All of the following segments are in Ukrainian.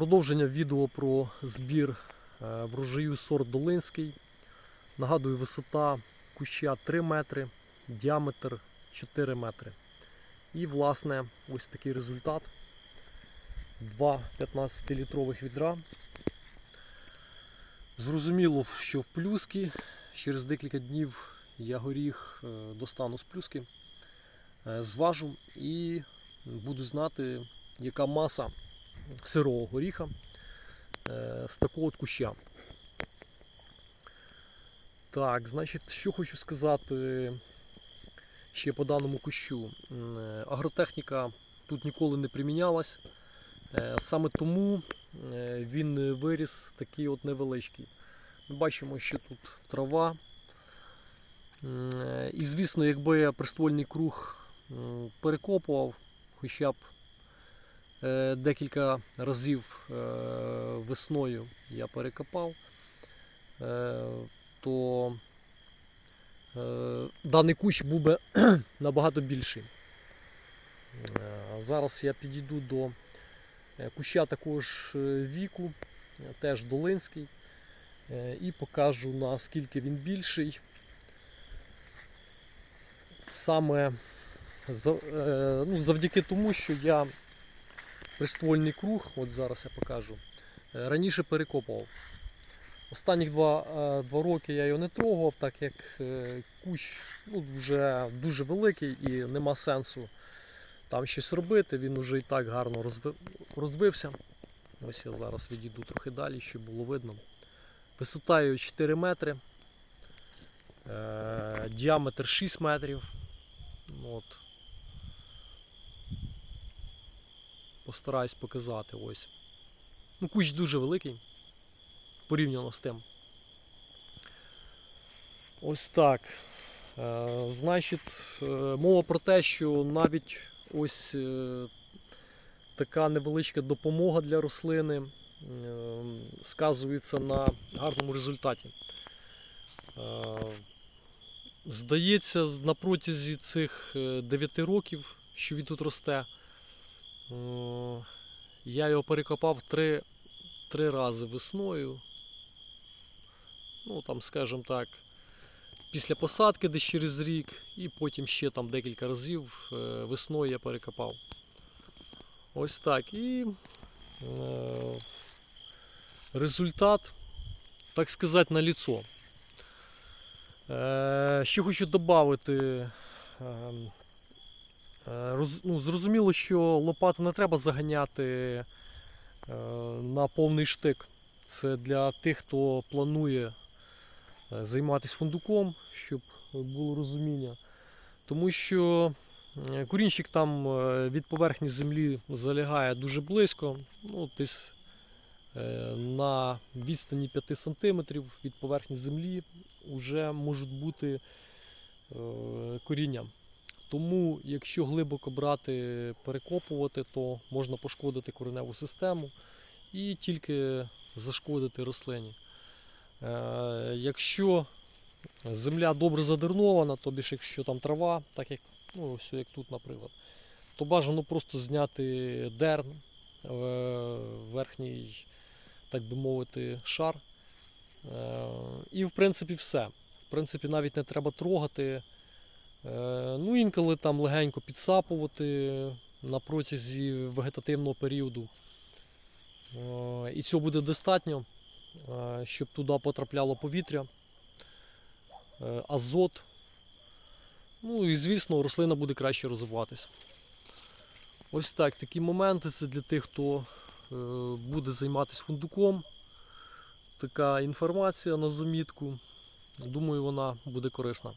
Продовження відео про збір е, врожаю сорт Долинський. Нагадую, висота куща 3 метри, діаметр 4 метри. І, власне, ось такий результат. Два 15-літрових відра. Зрозуміло, що в плюски. Через декілька днів я горіх е, достану з плюски, е, зважу і буду знати, яка маса сирого горіха е, з такого от куща. Так, значить, що хочу сказати ще по даному кущу. Е, Агротехніка тут ніколи не примінялась. Е, Саме тому він виріс такий от невеличкий. Ми бачимо, що тут трава. І звісно, якби я приствольний круг перекопував хоча б декілька разів е, весною я перекопав, е, то е, даний кущ був би набагато більший. Е, Зараз я підійду до е, куща такого ж е, віку, е, теж долинський, е, і покажу наскільки він більший. Саме е, ну, завдяки тому, що я приствольний круг, от зараз я покажу, е, раніше перекопував. Останніх два, е, два роки я його не трогав, так як е, кущ ну, вже дуже великий і нема сенсу там щось робити. Він вже і так гарно розви- розвився. Ось я зараз відійду трохи далі, щоб було видно. Висота його 4 метри, е, діаметр 6 метрів. От. Постараюсь показати ось. Ну, кущ дуже великий порівняно з тим. Ось так. Е, значить, е, мова про те, що навіть ось е, така невеличка допомога для рослини сказується на гарному результаті. Здається, на протязі цих 9 років, що він тут росте, я його перекопав три, три рази весною. Ну, там, скажімо так, після посадки десь через рік, і потім ще там декілька разів е, весною я перекопав. Ось так. І е, результат, так сказати, на ліцо. Е, Що хочу додати. Роз, ну, зрозуміло, що лопату не треба заганяти е, на повний штик. Це для тих, хто планує е, займатися фундуком, щоб було розуміння. Тому що е, корінчик там е, від поверхні землі залягає дуже близько, ну, десь е, на відстані 5 см від поверхні землі вже можуть бути е, коріння. Тому, якщо глибоко брати, перекопувати, то можна пошкодити кореневу систему і тільки зашкодити рослині. Е, Якщо земля добре задернована, тобі ж якщо там трава, так як, ну, ось як тут, наприклад, то бажано просто зняти дерн, е, верхній, так би мовити, шар. Е, І в принципі все. В принципі, навіть не треба трогати. Інколи там легенько підсапувати на протязі вегетативного періоду. Е, І цього буде достатньо, е, щоб туди потрапляло повітря, е, азот. Ну і звісно, рослина буде краще розвиватись. Ось так, такі моменти це для тих, хто буде займатися фундуком. Така інформація на замітку. Думаю, вона буде корисна.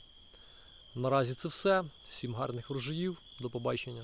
Наразі це все. Всім гарних врожаїв. До побачення.